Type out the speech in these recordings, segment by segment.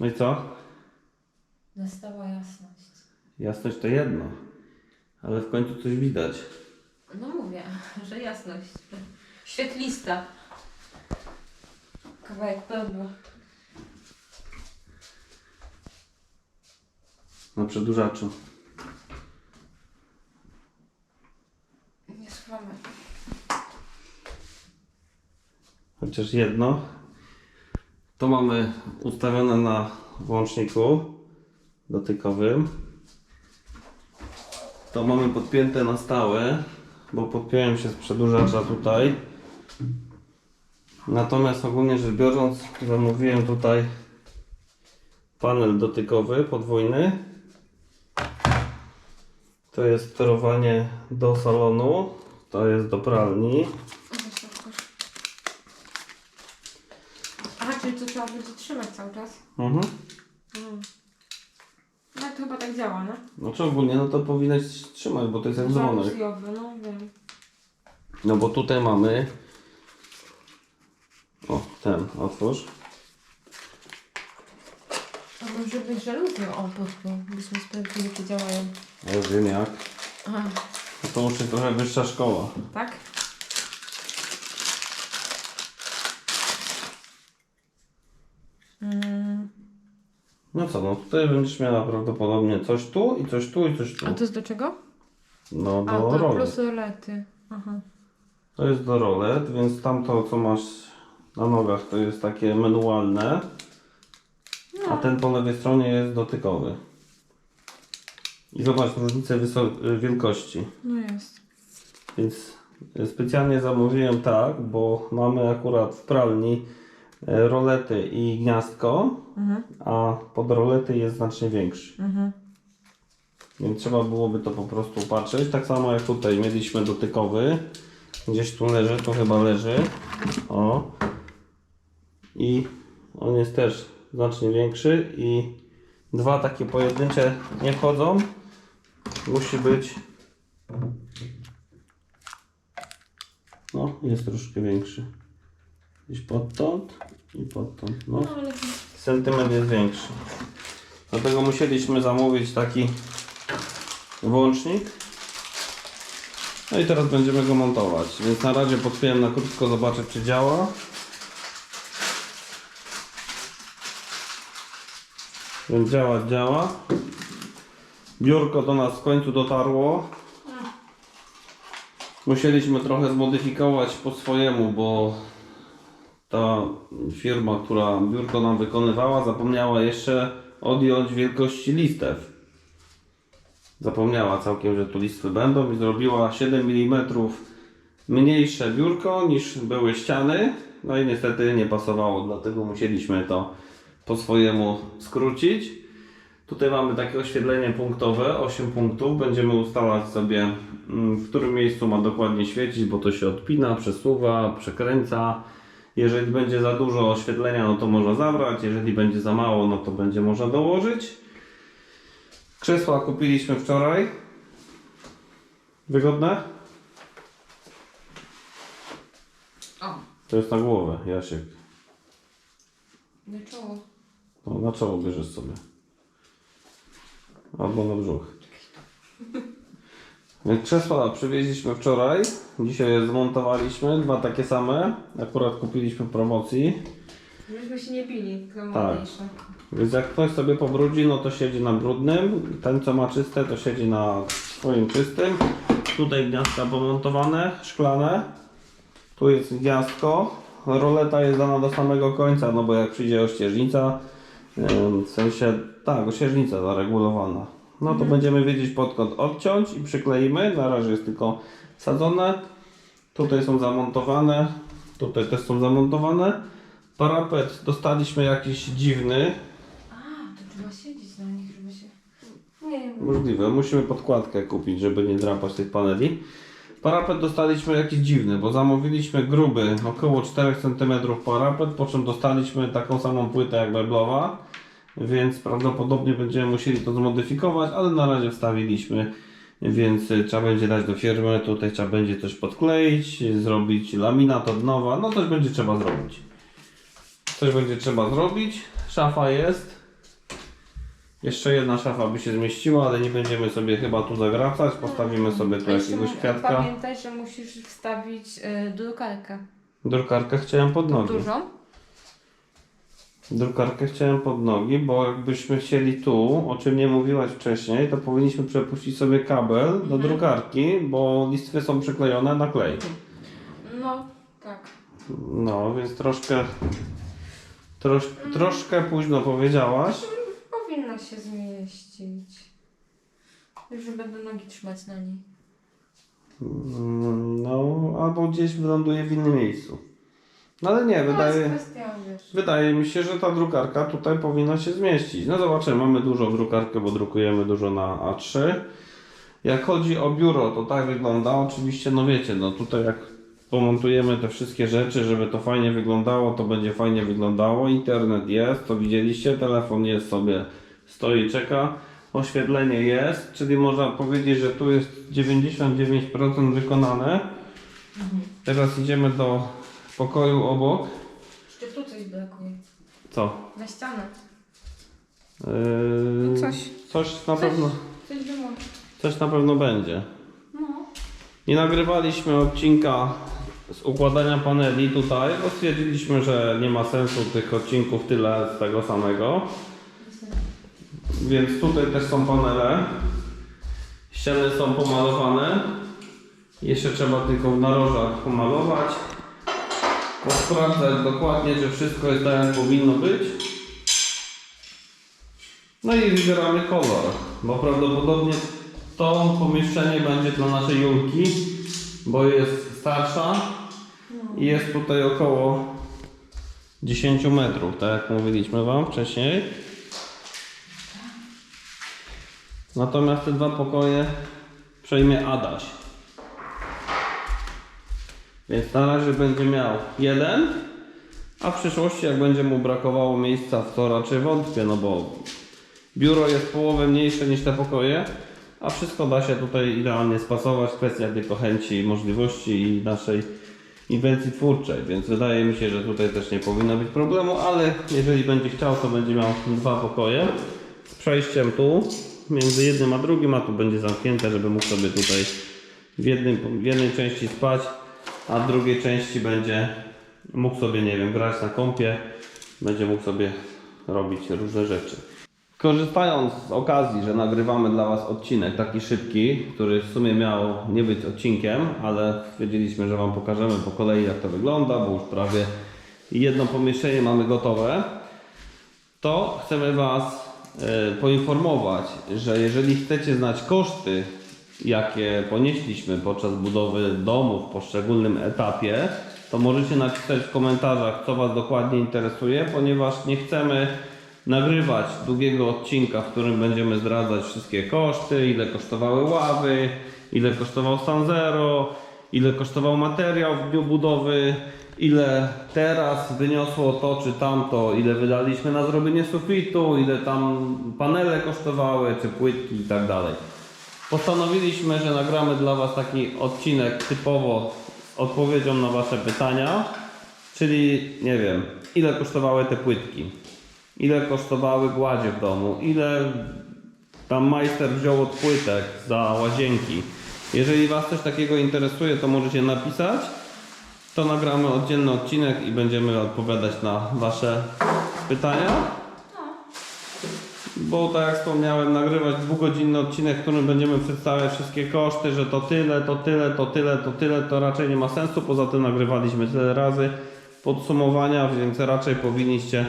No i co? Nastała jasność. Jasność to jedno. Ale w końcu coś widać. No mówię, że jasność. Świetlista. Kawałek pełno. Na przedłużaczu. Nie schowamy. Chociaż jedno. To mamy ustawione na włączniku dotykowym. To mamy podpięte na stałe, bo podpiąłem się z przedłużacza tutaj. Natomiast ogólnie rzecz biorąc, zamówiłem tutaj panel dotykowy podwójny. To jest sterowanie do salonu, to jest do pralni. Aha, czyli to trzeba będzie trzymać cały czas? Mhm. Mm. No to chyba tak działa, no. No czy ogólnie, no to powinieneś trzymać, bo to jest jak dzwonek. Żaluzyjowy, no wiem. No bo tutaj mamy... O, ten, otwórz. A może być żaluzją o podpiął, byśmy sprawdzili, czy działają. Ja już wiem jak. Aha, No to już jest trochę wyższa szkoła. tak? No co, no tutaj będziesz miała prawdopodobnie coś tu i coś tu i coś tu. A to jest do czego? No A, do rolet. Aha. To jest do rolet, więc tamto co masz na nogach to jest takie manualne. A No. ten po lewej stronie jest dotykowy. I zobacz różnicę wielkości. No jest. Więc specjalnie zamówiłem tak, bo mamy akurat w pralni rolety i gniazdko, Mhm. a pod rolety jest znacznie większy. Mhm. Więc trzeba byłoby to po prostu patrzeć. Tak samo jak tutaj mieliśmy dotykowy. Gdzieś tu leży, to chyba leży. O. I on jest też znacznie większy i dwa takie pojedyncze nie wchodzą. Musi być no, jest troszkę większy. Gdzieś podtąd i podtąd. No, No ale jest większy. Dlatego musieliśmy zamówić taki włącznik. No i teraz będziemy go montować. Więc na razie podpiąłem na krótko, zobaczę czy działa. Więc działa, działa. Biurko do nas w końcu dotarło. Musieliśmy trochę zmodyfikować po swojemu, bo ta firma, która biurko nam wykonywała, zapomniała jeszcze odjąć wielkości listew. Zapomniała całkiem, że tu listwy będą i zrobiła 7 mm mniejsze biurko niż były ściany. No i niestety nie pasowało, dlatego musieliśmy to po swojemu skrócić. Tutaj mamy takie oświetlenie punktowe, 8 punktów. Będziemy ustalać sobie, mm, w którym miejscu ma dokładnie świecić, bo to się odpina, przesuwa, przekręca. Jeżeli będzie za dużo oświetlenia, no to można zabrać. Jeżeli będzie za mało, no to będzie można dołożyć. Krzesła kupiliśmy wczoraj. Wygodne? O, To jest na głowę, Jasiek. na czoło. No, na czoło bierzesz sobie. Albo na brzuch. Krzesła przywieźliśmy wczoraj. Dzisiaj je zmontowaliśmy. Dwa takie same. Akurat kupiliśmy w promocji. Żebyśmy się nie bili, to Tak. ładniejsze. Więc jak ktoś sobie pobrudzi, no to siedzi na brudnym. Ten co ma czyste, to siedzi na swoim czystym. Tutaj gniazdka pomontowane, szklane. Tu jest gniazdko. Roleta jest dana do samego końca, no bo jak przyjdzie ościeżnica, em, w sensie, tak, ościeżnica zaregulowana. No to będziemy wiedzieć pod kąt odciąć i przykleimy. Na razie jest tylko wsadzone. Tutaj są zamontowane. Tutaj też są zamontowane. Parapet dostaliśmy jakiś dziwny. A, to trzeba siedzieć na nich, żeby się... Nie wiem. Możliwe, musimy podkładkę kupić, żeby nie drapać tych paneli. Parapet dostaliśmy jakiś dziwny, bo zamówiliśmy gruby, około 4 cm parapet, po czym dostaliśmy taką samą płytę jak meblowa, więc prawdopodobnie będziemy musieli to zmodyfikować, ale na razie wstawiliśmy, więc y, trzeba będzie dać do firmy, tutaj trzeba będzie coś podkleić, zrobić laminat od nowa, no coś będzie trzeba zrobić. Coś będzie trzeba zrobić, szafa jest, Jeszcze jedna szafa by się zmieściła, ale nie będziemy sobie chyba tu zagracać. Postawimy sobie tu jeszcze jakiegoś mu- kwiatka. Pamiętaj, że musisz wstawić y, drukarkę. Drukarkę chciałem pod nogi. Dużą? Drukarkę chciałem pod nogi, bo jakbyśmy chcieli tu, o czym nie mówiłaś wcześniej, to powinniśmy przepuścić sobie kabel do Mhm. drukarki, bo listwy są przyklejone na klej. No, tak. No, więc troszkę, trosz, troszkę późno powiedziałaś. Powinno się zmieścić. Już będę nogi trzymać na niej. Mm, No, albo gdzieś wyląduje w innym miejscu. No ale nie, No, wydaje, kwestia, wiesz. wydaje mi się, że ta drukarka tutaj powinna się zmieścić. No zobaczymy, mamy dużą drukarkę, bo drukujemy dużo na A3. Jak chodzi o biuro, to tak wygląda. Oczywiście, no wiecie, no tutaj jak pomontujemy te wszystkie rzeczy, żeby to fajnie wyglądało, to będzie fajnie wyglądało. Internet jest, to widzieliście, telefon jest sobie, stoi, czeka. Oświetlenie jest, czyli można powiedzieć, że tu jest 99% wykonane. Teraz idziemy do pokoju obok. Jeszcze tu coś brakuje. Co? Na ścianę. Yy, Coś. Coś na pewno, Coś było. coś na pewno będzie. No. Nie nagrywaliśmy odcinka z układania paneli tutaj, bo stwierdziliśmy, że nie ma sensu tych odcinków tyle z tego samego. Więc tutaj też są panele. Ściany są pomalowane. Jeszcze trzeba tylko w narożach pomalować. Posprawdzać dokładnie, czy wszystko jest tak jak powinno być. No i wybieramy kolor, bo prawdopodobnie to pomieszczenie będzie dla naszej Julki, bo jest starsza i jest tutaj około 10 metrów, tak jak mówiliśmy Wam wcześniej. Natomiast te dwa pokoje przejmie Adaś. Więc na razie będzie miał jeden, a w przyszłości jak będzie mu brakowało miejsca, w to raczej wątpię, no bo biuro jest połowę mniejsze niż te pokoje, a wszystko da się tutaj idealnie spasować. Kwestia tylko chęci możliwości i naszej inwencji twórczej, więc wydaje mi się, że tutaj też nie powinno być problemu, ale jeżeli będzie chciał, to będzie miał dwa pokoje. Z przejściem tu między jednym a drugim, a tu będzie zamknięte, żeby mógł sobie tutaj w, jednym, w jednej części spać, a w drugiej części będzie mógł sobie, nie wiem, grać na kompie, będzie mógł sobie robić różne rzeczy. Korzystając z okazji, że nagrywamy dla Was odcinek taki szybki, który w sumie miał nie być odcinkiem, ale stwierdziliśmy, że Wam pokażemy po kolei jak to wygląda, bo już prawie jedno pomieszczenie mamy gotowe, to chcemy Was e, poinformować, że jeżeli chcecie znać koszty, jakie ponieśliśmy podczas budowy domu w poszczególnym etapie, to możecie napisać w komentarzach, co Was dokładnie interesuje, ponieważ nie chcemy nagrywać długiego odcinka, w którym będziemy zdradzać wszystkie koszty, ile kosztowały ławy, ile kosztował stan zero, ile kosztował materiał w dniu budowy, ile teraz wyniosło to czy tamto, ile wydaliśmy na zrobienie sufitu, ile tam panele kosztowały, czy płytki i tak dalej. Postanowiliśmy, że nagramy dla Was taki odcinek typowo z odpowiedzią na Wasze pytania, czyli nie wiem, ile kosztowały te płytki, ile kosztowały gładzie w domu, ile tam majster wziął od płytek za łazienki. Jeżeli Was coś takiego interesuje, to możecie napisać. To nagramy oddzielny odcinek i będziemy odpowiadać na Wasze pytania. Bo tak jak wspomniałem, nagrywać dwugodzinny odcinek, w którym będziemy przedstawiać wszystkie koszty, że to tyle, to tyle, to tyle, to tyle, to raczej nie ma sensu. Poza tym nagrywaliśmy tyle razy podsumowania, więc raczej powinniście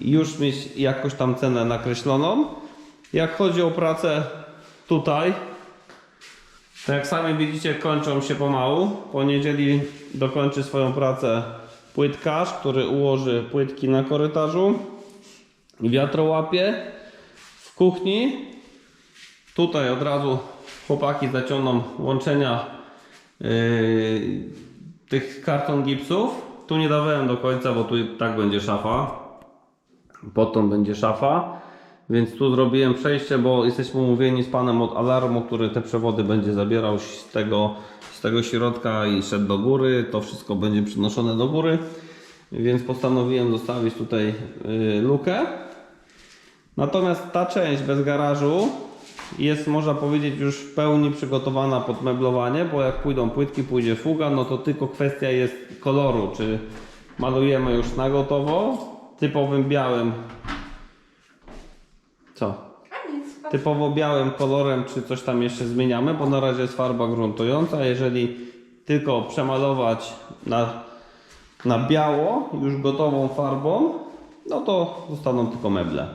już mieć jakoś tam cenę nakreśloną. Jak chodzi o pracę tutaj, to jak sami widzicie, kończą się pomału. Po niedzieli dokończy swoją pracę płytkarz, który ułoży płytki na korytarzu wiatrołapie w kuchni. Tutaj od razu chłopaki zaciągną łączenia yy, tych karton gipsów. Tu nie dawałem do końca, bo tu tak będzie szafa. Potem będzie szafa. Więc tu zrobiłem przejście, bo jesteśmy umówieni z panem od alarmu, który te przewody będzie zabierał z tego, z tego środka i szedł do góry. To wszystko będzie przenoszone do góry. Więc postanowiłem zostawić tutaj yy, lukę. Natomiast ta część bez garażu jest, można powiedzieć, już w pełni przygotowana pod meblowanie, bo jak pójdą płytki, pójdzie fuga, no to tylko kwestia jest koloru, czy malujemy już na gotowo, typowym białym. Co? Typowo białym kolorem, czy coś tam jeszcze zmieniamy, bo na razie jest farba gruntująca. Jeżeli tylko przemalować na, na biało, już gotową farbą, no to zostaną tylko meble.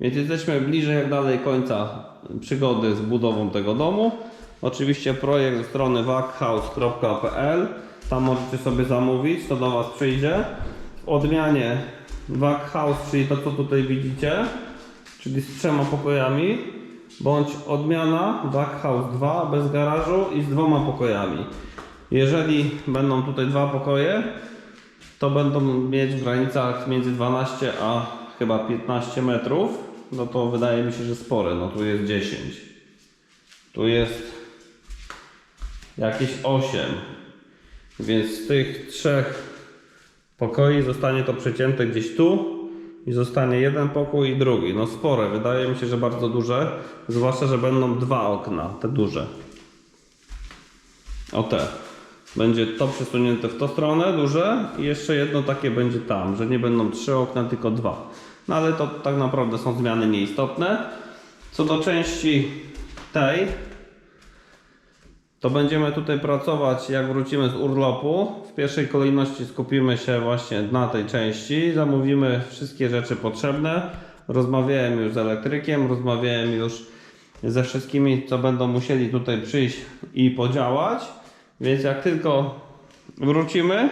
Więc jesteśmy bliżej jak dalej końca przygody z budową tego domu. Oczywiście projekt ze strony waghouse.pl Tam możecie sobie zamówić, to do Was przyjdzie. W odmianie Waghouse, czyli to co tutaj widzicie, czyli z trzema pokojami, bądź odmiana Backhouse 2 bez garażu i z dwoma pokojami. Jeżeli będą tutaj dwa pokoje, to będą mieć w granicach między 12 a chyba 15 metrów. No to wydaje mi się, że spore. No tu jest 10. Tu jest jakieś 8. Więc z tych trzech pokoi zostanie to przecięte gdzieś tu i zostanie jeden pokój i drugi. No spore, wydaje mi się, że bardzo duże. Zwłaszcza, że będą dwa okna, te duże. O te. Będzie to przesunięte w tą stronę, duże i jeszcze jedno takie będzie tam, że nie będą trzy okna, tylko dwa. No ale to tak naprawdę są zmiany nieistotne. Co do części tej, to będziemy tutaj pracować jak wrócimy z urlopu. W pierwszej kolejności skupimy się właśnie na tej części. Zamówimy wszystkie rzeczy potrzebne. Rozmawiałem już z elektrykiem, rozmawiałem już ze wszystkimi, co będą musieli tutaj przyjść i podziałać. Więc jak tylko wrócimy,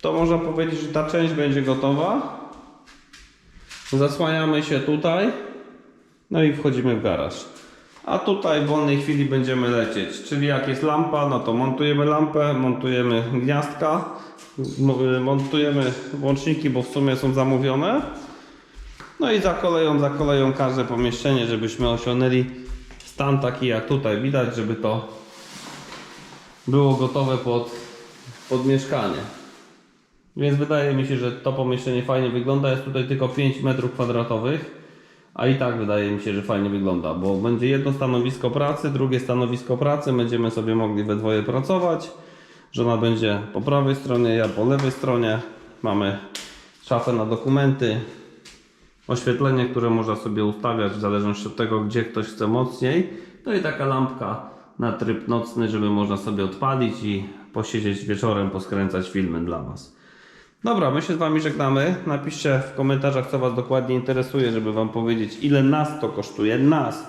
to można powiedzieć, że ta część będzie gotowa. Zasłaniamy się tutaj. No i wchodzimy w garaż. A tutaj w wolnej chwili będziemy lecieć. Czyli jak jest lampa, no to montujemy lampę, montujemy gniazdka, montujemy łączniki, bo w sumie są zamówione. No i za koleją, za koleją każde pomieszczenie, żebyśmy osiągnęli stan taki jak tutaj widać, żeby to było gotowe pod, pod mieszkanie. Więc wydaje mi się, że to pomieszczenie fajnie wygląda. Jest tutaj tylko 5 metrów kwadratowych. A i tak wydaje mi się, że fajnie wygląda, bo będzie jedno stanowisko pracy, drugie stanowisko pracy, będziemy sobie mogli we dwoje pracować. Żona będzie po prawej stronie, ja po lewej stronie. Mamy szafę na dokumenty, oświetlenie, które można sobie ustawiać w zależności od tego, gdzie ktoś chce mocniej. No i taka lampka na tryb nocny, żeby można sobie odpalić i posiedzieć wieczorem, poskręcać filmy dla Was. Dobra, my się z Wami żegnamy. Napiszcie w komentarzach, co Was dokładnie interesuje, żeby Wam powiedzieć, ile nas to kosztuje. Nas.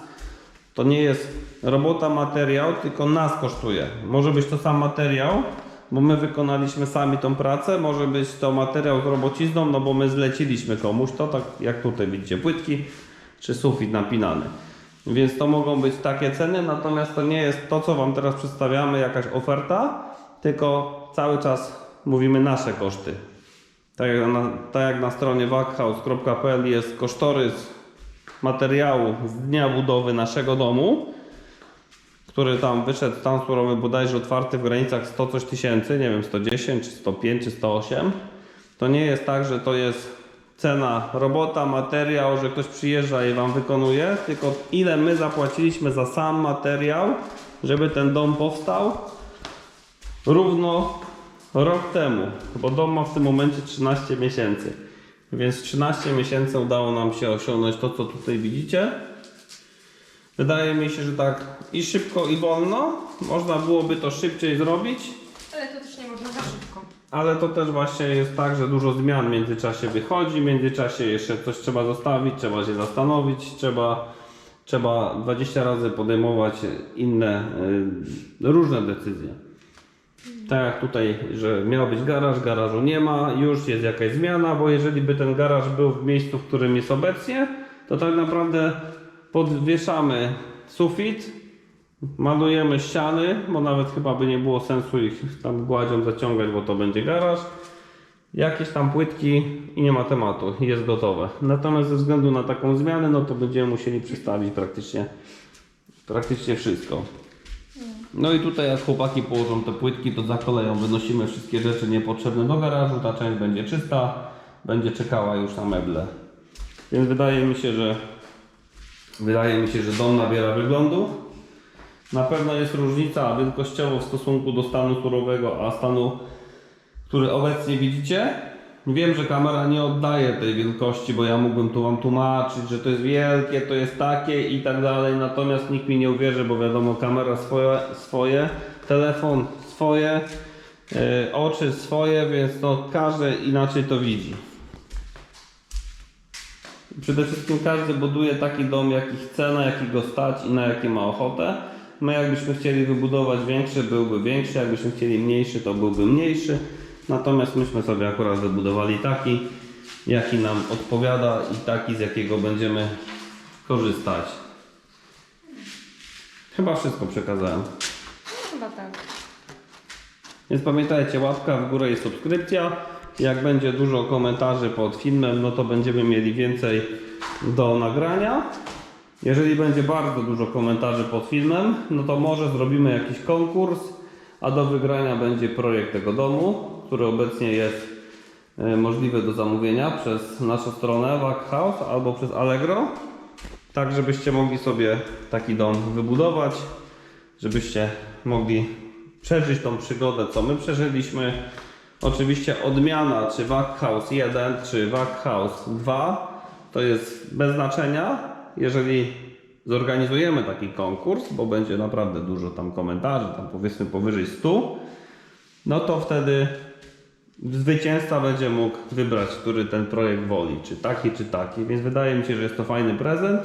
To nie jest robota, materiał, tylko nas kosztuje. Może być to sam materiał, bo my wykonaliśmy sami tą pracę. Może być to materiał z robocizną, no bo my zleciliśmy komuś to, tak jak tutaj widzicie, płytki czy sufit napinany. Więc to mogą być takie ceny, natomiast to nie jest to, co Wam teraz przedstawiamy, jakaś oferta, tylko cały czas mówimy nasze koszty. Tak jak na, tak jak na stronie waghouse.pl jest kosztorys materiału z dnia budowy naszego domu, który tam wyszedł, stan surowy bodajże otwarty w granicach 100 coś tysięcy, nie wiem, 110, czy 105, czy 108. To nie jest tak, że to jest cena robota, materiał, że ktoś przyjeżdża i Wam wykonuje, tylko ile my zapłaciliśmy za sam materiał, żeby ten dom powstał, równo rok temu, bo dom ma w tym momencie 13 miesięcy. Więc 13 miesięcy udało nam się osiągnąć to, co tutaj widzicie. Wydaje mi się, że tak i szybko, i wolno. Można byłoby to szybciej zrobić, Ale to też nie można za szybko. Ale to też właśnie jest tak, że dużo zmian w międzyczasie wychodzi, w międzyczasie jeszcze coś trzeba zostawić, trzeba się zastanowić, trzeba, trzeba 20 razy podejmować inne, y, różne decyzje. Tak jak tutaj, że miał być garaż, garażu nie ma, już jest jakaś zmiana, bo jeżeli by ten garaż był w miejscu, w którym jest obecnie, to tak naprawdę podwieszamy sufit, malujemy ściany, bo nawet chyba by nie było sensu ich tam gładzią zaciągać, bo to będzie garaż. Jakieś tam płytki i nie ma tematu, jest gotowe. Natomiast ze względu na taką zmianę, no to będziemy musieli przestawić praktycznie, praktycznie wszystko. No i tutaj jak chłopaki położą te płytki, to za koleją wynosimy wszystkie rzeczy niepotrzebne do garażu, ta część będzie czysta, będzie czekała już na meble. Więc wydaje mi się, że wydaje mi się, że dom nabiera wyglądu. Na pewno jest różnica wielkościowo w stosunku do stanu surowego, a stanu, który obecnie widzicie. Wiem, że kamera nie oddaje tej wielkości, bo ja mógłbym tu Wam tłumaczyć, że to jest wielkie, to jest takie i tak dalej. Natomiast nikt mi nie uwierzy, bo wiadomo, kamera swoje, swoje telefon swoje, yy, oczy swoje, więc no każdy inaczej to widzi. Przede wszystkim każdy buduje taki dom, jaki chce, na jaki go stać i na jaki ma ochotę. My jakbyśmy chcieli wybudować większy, byłby większy, jakbyśmy chcieli mniejszy, to byłby mniejszy. Natomiast myśmy sobie akurat wybudowali taki, jaki nam odpowiada i taki, z jakiego będziemy korzystać. Chyba wszystko przekazałem. Chyba tak. Więc pamiętajcie, łapka w górę i subskrypcja. Jak będzie dużo komentarzy pod filmem, no to będziemy mieli więcej do nagrania. Jeżeli będzie bardzo dużo komentarzy pod filmem, no to może zrobimy jakiś konkurs, a do wygrania będzie projekt tego domu, który obecnie jest e, możliwy do zamówienia przez naszą stronę Wack House albo przez Allegro. Tak, żebyście mogli sobie taki dom wybudować, żebyście mogli przeżyć tą przygodę, co my przeżyliśmy. Oczywiście odmiana, czy Wack House 1, czy Wack House 2, to jest bez znaczenia. Jeżeli zorganizujemy taki konkurs, bo będzie naprawdę dużo tam komentarzy, tam powiedzmy powyżej 100, no to wtedy zwycięzca będzie mógł wybrać, który ten projekt woli, czy taki, czy taki. Więc wydaje mi się, że jest to fajny prezent,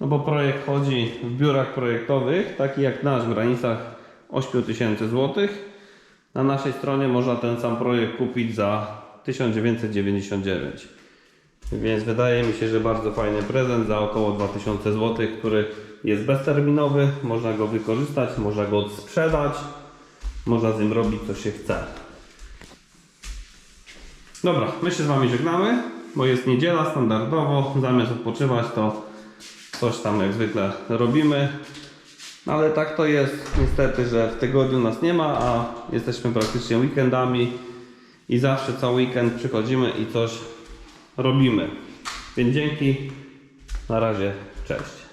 no bo projekt chodzi w biurach projektowych, taki jak nasz, w granicach 8000 zł. Na naszej stronie można ten sam projekt kupić za 1999. Więc wydaje mi się, że bardzo fajny prezent za około 2000 zł, który jest bezterminowy, można go wykorzystać, można go odsprzedać, można z nim robić co się chce. Dobra, my się z Wami żegnamy, bo jest niedziela standardowo, zamiast odpoczywać to coś tam jak zwykle robimy. No Ale tak to jest niestety, że w tygodniu nas nie ma, a jesteśmy praktycznie weekendami i zawsze cały weekend przychodzimy i coś robimy. Więc dzięki, na razie, cześć.